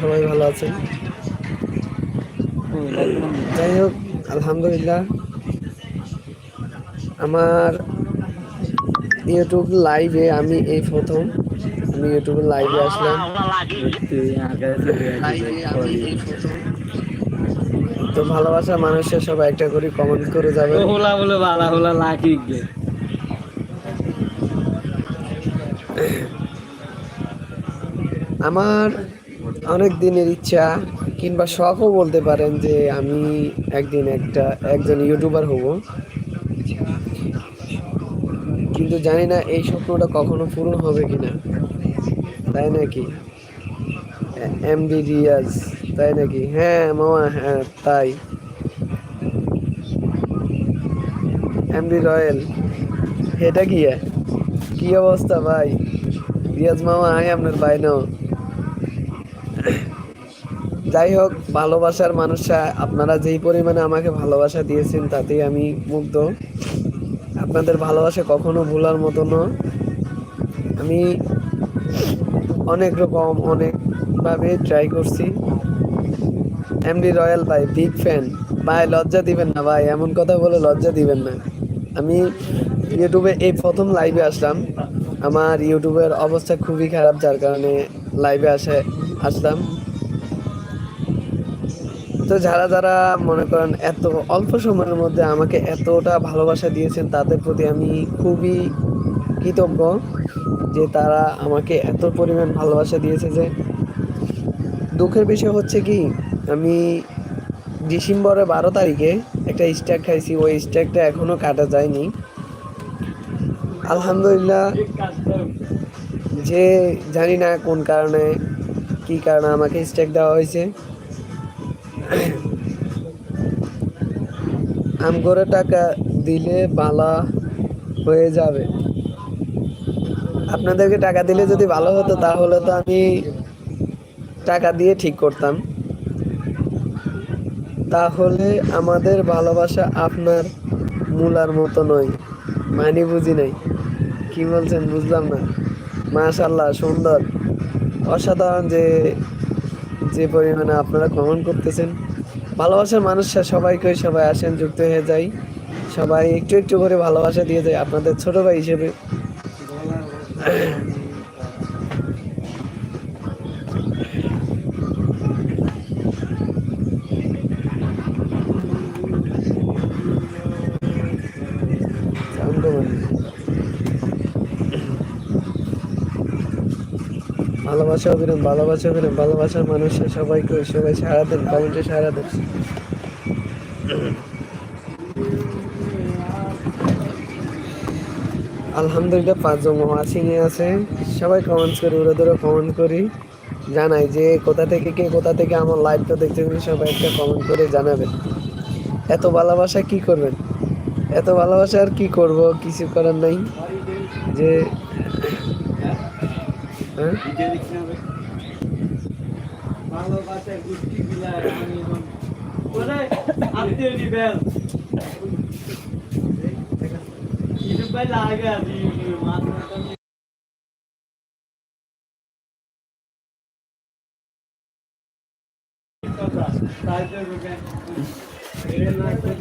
সবাই ভালো আছেন? যাই হোক, আলহামদুলিল্লাহ। আমার ইউটিউব লাইভে আমি এই প্রথম। আমি ইউটিউবে লাইভে আসলাম। তো ভালোবাসা মানুষের সবাই একটা করে কমেন্ট করে যাবে। আমার অনেক দিনের ইচ্ছা, কিংবা শখও বলতে পারেন যে আমি একদিন একটা, একজন ইউটিউবার হব। কিন্তু জানি না এই স্বপ্নটা কখনো পূরণ হবে কিনা। তাই নাকি? এমডি রিয়াজ, তাই নাকি? হ্যাঁ মামা হ্যাঁ তাই। এমডি রয়্যাল, এটা কি? কি অবস্থা ভাই? রিয়াজ মামা, আয় আপনার বাইনাও যাই হোক, ভালোবাসার মানুষরা, আপনারা যেই পরিমাণে আমাকে ভালোবাসা দিয়েছেন, তাতেই আমি মুগ্ধ। আপনাদের ভালোবাসা কখনো ভোলার মতো নয় আমি অনেক রকম, অনেকভাবে ট্রাই করছি। এমডি রয়্যাল, ভাই বিগ ফ্যান ভাই, লজ্জা দিবেন না, ভাই, এমন কথা বলে লজ্জা দিবেন না। আমি ইউটিউবে এই প্রথম লাইভে আসলাম। আমার ইউটিউবের অবস্থা খুবই খারাপ, যার কারণে লাইভে আসে আসলাম তো যারা যারা মনে করেন এত অল্প সময়ের মধ্যে আমাকে এতটা ভালোবাসা দিয়েছেন, তাদের প্রতি আমি খুবই কৃতজ্ঞ যে তারা আমাকে এত পরিমাণ ভালোবাসা দিয়েছে যে দুঃখের বিষয় হচ্ছে কি, আমি ডিসেম্বরের বারো তারিখে একটা স্ট্যাক খাইছি, ওই স্ট্যাকটা এখনও কাটা যায়নি। আলহামদুলিল্লাহ, যে জানি না কোন কারণে কি কারণে আমাকে স্ট্যাক দেওয়া হয়েছে? আম করে টাকা দিলে বালা হয়ে যাবে। আপনাদেরকে টাকা দিলে যদি ভালো হতো, তাহলে তো আমি টাকা দিয়ে ঠিক করতাম। তাহলে আমাদের ভালোবাসা আপনার মূলার মতো নয়। মানে বুঝি নাই? কি বলছেন বুঝলাম না। মাশাল্লাহ সুন্দর। অসাধারণ যে যে পরিমাণে আপনারা কমেন্ট করতেছেন। ভালোবাসার মানুষরা সবাইকে সবাই আসেন, যুক্ত হয়ে যাই সবাই একটু একটু করে ভালোবাসা দিয়ে যায়। আপনাদের ছোট ভাই হিসেবে। ভালোবাসা অভিনয় ভালোবাসা অভিনয়, ভালোবাসার মানুষের সবাইকে, সবাই সারা দেন, কমেন্টে সারা দেন। আলহামদুলিল্লাহ পাঁচজন ওয়াচিংয়ে আছে। সবাই কমেন্টস করি ওরা ধরে কমেন্ট করি। জানাই যে কোথা থেকে কে, কোথা থেকে আমার লাইভটা দেখতে সবাই একটা কমেন্ট করে জানাবেন। এত ভালোবাসা কি করবেন? এত ভালোবাসা আর কি করব? কিছু করার নাই। যে হ্যাঁ?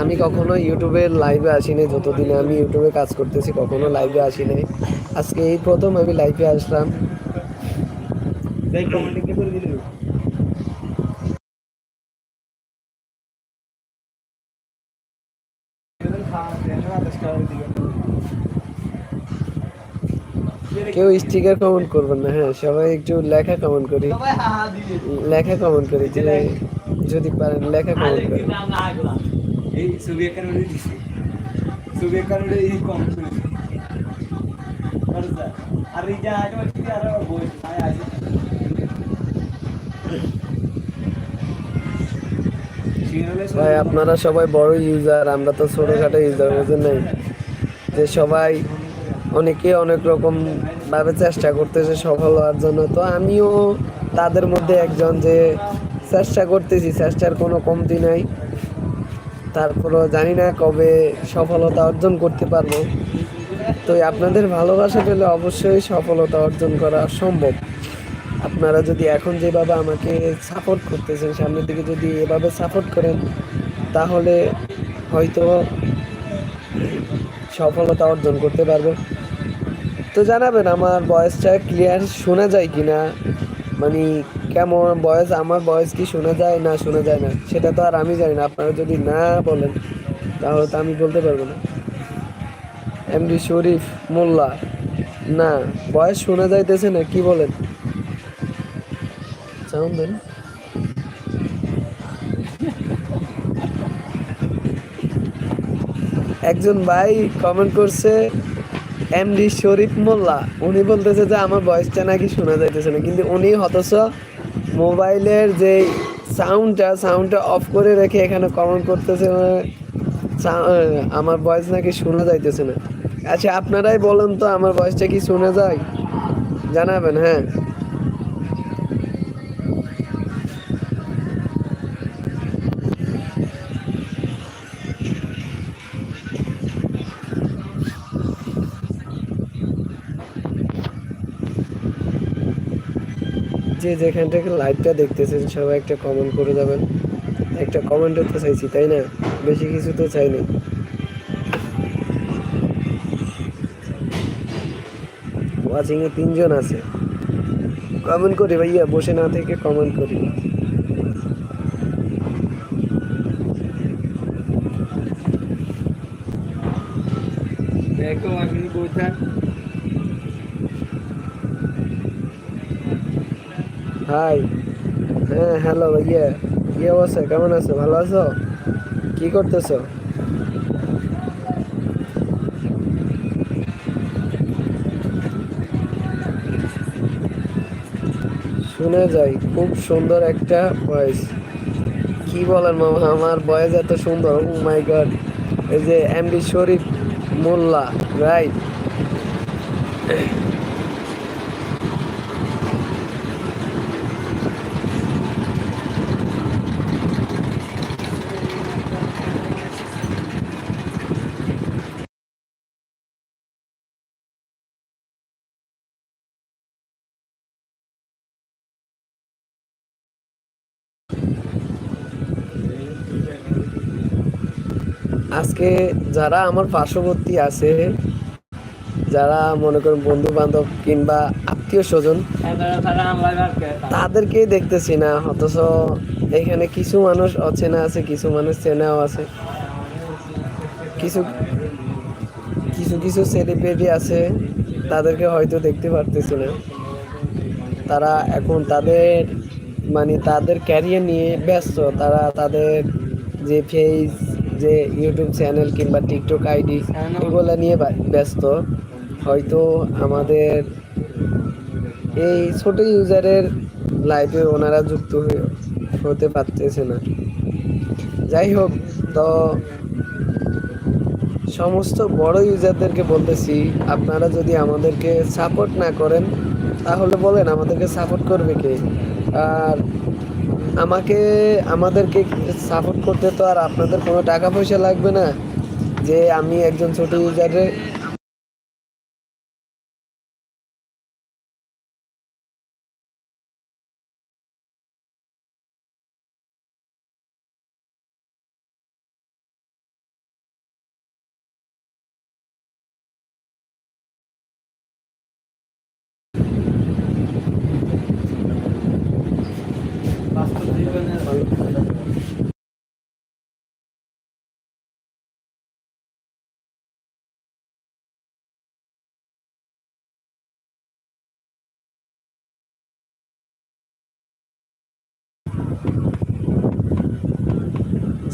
আমি কখনো ইউটিউবে লাইভে আসিনি, যতদিনে আমি ইউটিউবে কাজ করতেছি, কখনো লাইভে আসিনি। আজকে এই প্রথম আমি লাইভে আসলাম। কেউ স্টিকার কমেন্ট করবেন না হ্যাঁ সবাই একটু লেখা কমেন্ট করি লেখা কমেন্ট করি যে যদি পারেন লেখা কমেন্ট করি এই ছবি এখানে দিছি ছবি এখানে এই কম আর এই যা আগে কি আর বই আছে ভাই, আপনারা সবাই বড় ইউজার আমরা তো ছোটোখাটো ইউজার বুঝেন নাই। যে সবাই অনেকে অনেক রকম ভাবে চেষ্টা করতেছে সফল হওয়ার জন্য। তো আমিও তাদের মধ্যে একজন যে চেষ্টা করতেছি, চেষ্টার কোনো কমতি নাই। তারপরও জানি না কবে সফলতা অর্জন করতে পারব। তো আপনাদের ভালোবাসা পেলে অবশ্যই সফলতা অর্জন করা সম্ভব। আপনার যদি এখন যেভাবে আমাকে সাপোর্ট করতেছেন, সামনের দিকে যদি এভাবে সাপোর্ট করেন, তাহলে হয়তো সফলতা অর্জন করতে পারব। তো জানাবেন, আমার ভয়েসটা ক্লিয়ার শোনা যায় কি না মানে কেমন বয়স আমার বয়স কি শোনা যায় না শোনা যায় না, সেটা তো আর আমি জানি না। আপনারা যদি না বলেন, তাহলে তো আমি বলতে পারব না। এমডি শরীফ মোল্লা, না বয়স শোনা যাইতেছে না, কি বলেন? সাউন্ড একজন ভাই কমেন্ট করছে এমডি শরীফ মোল্লা। উনি বলতেছে যে, আমার ভয়েসটা নাকি শোনা যাইতেছে না। কিন্তু উনি অথচ মোবাইলের যে সাউন্ডটা সাউন্ডটা অফ করে রেখে এখানে কমেন্ট করতেছে মানে আমার ভয়েস নাকি শোনা যাইতেছে না। আচ্ছা আপনারাই বলেন তো, আমার ভয়েসটা কি শোনা যায়? জানাবেন হ্যাঁ। যেখান থেকে লাইভটা দেখতেছেন, সবাই একটা কমেন্ট করে যাবেন। একটা কমেন্টও তো চাইছি, তাই না? বেশি কিছু তো চাইনি। ওয়াচিংয়ে তিনজন আছে। কমেন্ট করি ভাইয়া, বসে না থেকে কমেন্ট করি দেখো আপনি কোথায় হাই হ্যাঁ হ্যালো ভাইয়া, কি অবস্থা? কেমন আছো? ভালো আছো? কি করতেছো? শুনে যাই, খুব সুন্দর একটা ভয়েস কি বলেন মামা, আমার ভয়েস এত সুন্দর ও মাই গড এই যে এমডি শরীফ মোল্লা রাইট আজকে যারা আমার পার্শ্ববর্তী আছে, যারা মনে করেন বন্ধু বান্ধব কিংবা আত্মীয় স্বজন তাদেরকেই দেখতেছি না, অথচ এখানে কিছু মানুষ অচেনা আছে, কিছু মানুষ চেনাও আছে। কিছু কিছু কিছু সেলিব্রিটি আছে, তাদেরকে হয়তো দেখতে পারতেছি না। তারা এখন তাদের মানে তাদের ক্যারিয়ার নিয়ে ব্যস্ত, তারা তাদের যে ফেস যে ইউটিউব চ্যানেল কিংবা টিকটক আইডি এগুলো নিয়ে ব্যস্ত। হয়তো আমাদের এই ছোট ইউজারের লাইফে ওনারা যুক্ত হতে পারতেছে না। যাই হোক, তো সমস্ত বড় ইউজারদেরকে বলতেছি, আপনারা যদি আমাদেরকে সাপোর্ট না করেন, তাহলে বলেন আমাদেরকে সাপোর্ট করবে কে? আর আমাকে, আমাদেরকে সাপোর্ট করতে তো আর আপনাদের কোনো টাকা পয়সা লাগবে না যে আমি একজন ছোট ইউজারে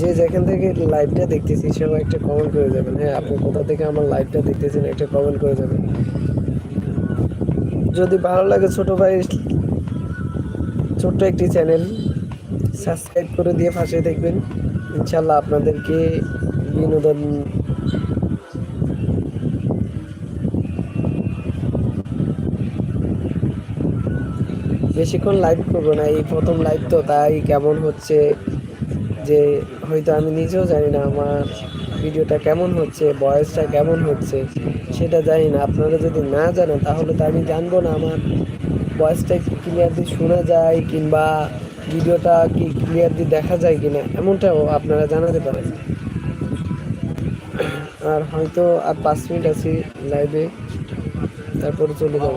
যে যেখান থেকে লাইভটা দেখতেছি সবাই একটা কমেন্ট করে যাবেন। হ্যাঁ আপনি কোথা থেকে আমার লাইভটা দেখতেছেন, একটা কমেন্ট করে যাবেন। যদি ভালো লাগে ছোট ভাই, ছোট্ট একটি চ্যানেল সাবস্ক্রাইব করে দিয়ে পাশে দেখবেন। ইনশাল্লাহ আপনাদেরকে বিনোদন বেশিক্ষণ লাইভ করব না, এই প্রথম লাইভ তো, তাই কেমন হচ্ছে? যে হয়তো আমি নিজেও জানি না আমার ভিডিওটা কেমন হচ্ছে, বয়সটা কেমন হচ্ছে, সেটা জানি না। আপনারা যদি না জানেন, তাহলে তো আমি জানব না আমার ভয়েসটা কি ক্লিয়ারলি শোনা যায় কিংবা ভিডিওটা কি ক্লিয়ারলি দেখা যায় কিনা, এমনটাও আপনারা জানাতে পারেন। আর হয়তো আর পাঁচ মিনিট আছি লাইভে তারপরে চলে যাব।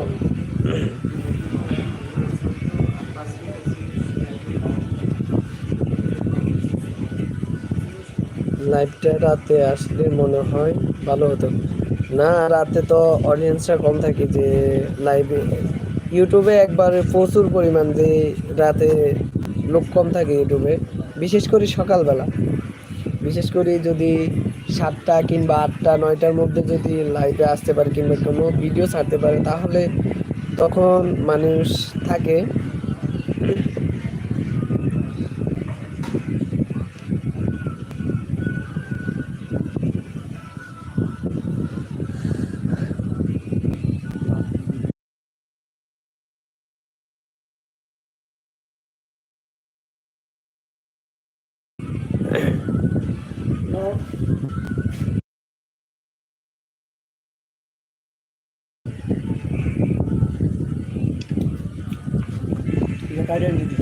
লাইভটা রাতে আসলে মনে হয় ভালো হতো। না, রাতে তো অডিয়েন্সটা কম থাকে যে লাইভে ইউটিউবে একবারে প্রচুর পরিমাণ যে রাতে লোক কম থাকে ইউটিউবে বিশেষ করে সকালবেলা। বিশেষ করে যদি সাতটা কিংবা আটটা, নয়টার মধ্যে যদি লাইভে আসতে পারে কিংবা কোনো ভিডিও ছাড়তে পারে, তাহলে তখন মানুষ থাকে। এটা কাটে নিবি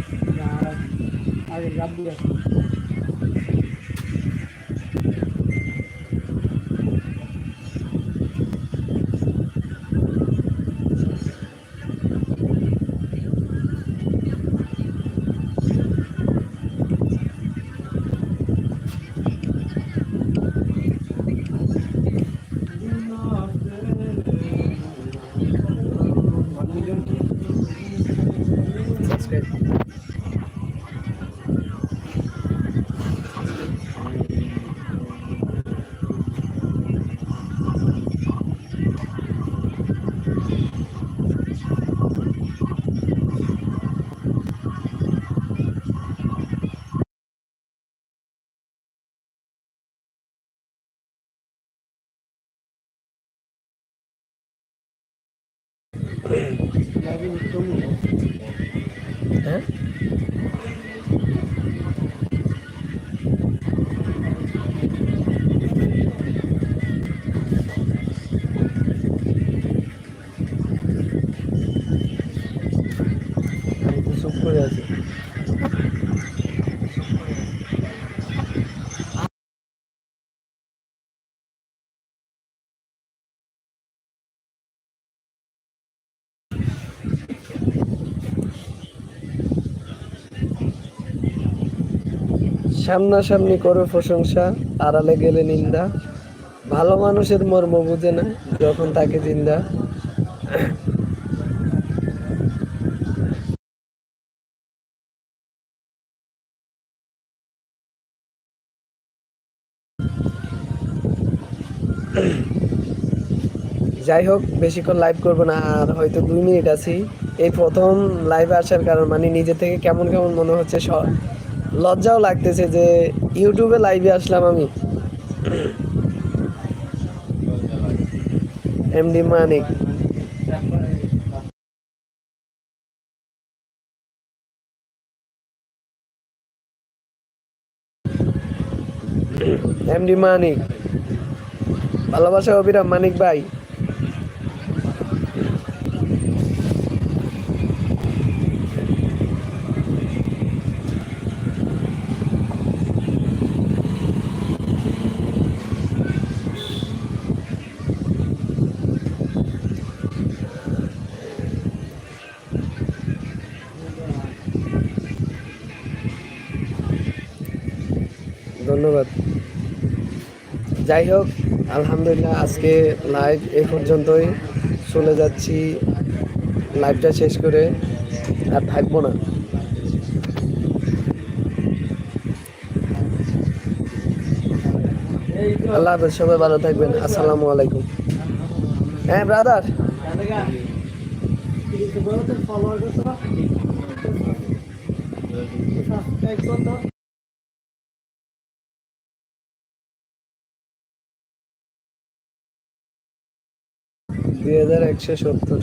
আগে রাত দিয়ে হ্যাঁ সামনাসামনি করো প্রশংসা, আড়ালে গেলে নিন্দা। ভালো মানুষের মর্ম বুঝে না যখন তাকে জিন্দা। যাই হোক, বেশিক্ষণ লাইভ করব না, আর হয়তো দুই মিনিট আছি। এই প্রথম লাইভে আসার কারণ মানে নিজে থেকে কেমন কেমন মনে হচ্ছে লজ্জাও লাগতেছে যে ইউটিউবে লাইভে আসলাম আমি। এমডি মানিক এমডি মানিক ভালোবাসা অবিরাম মানিক ভাই। ধন্যবাদ। যাই হোক আলহামদুলিল্লাহ আজকে লাইভ এ পর্যন্তই। চলে যাচ্ছি লাইভটা শেষ করে আর থাকব না। আল্লাহ হাফেজ, সবাই ভালো থাকবেন। আসসালামু আলাইকুম। হ্যাঁ ব্রাদার দুই হাজার একশো সত্তর।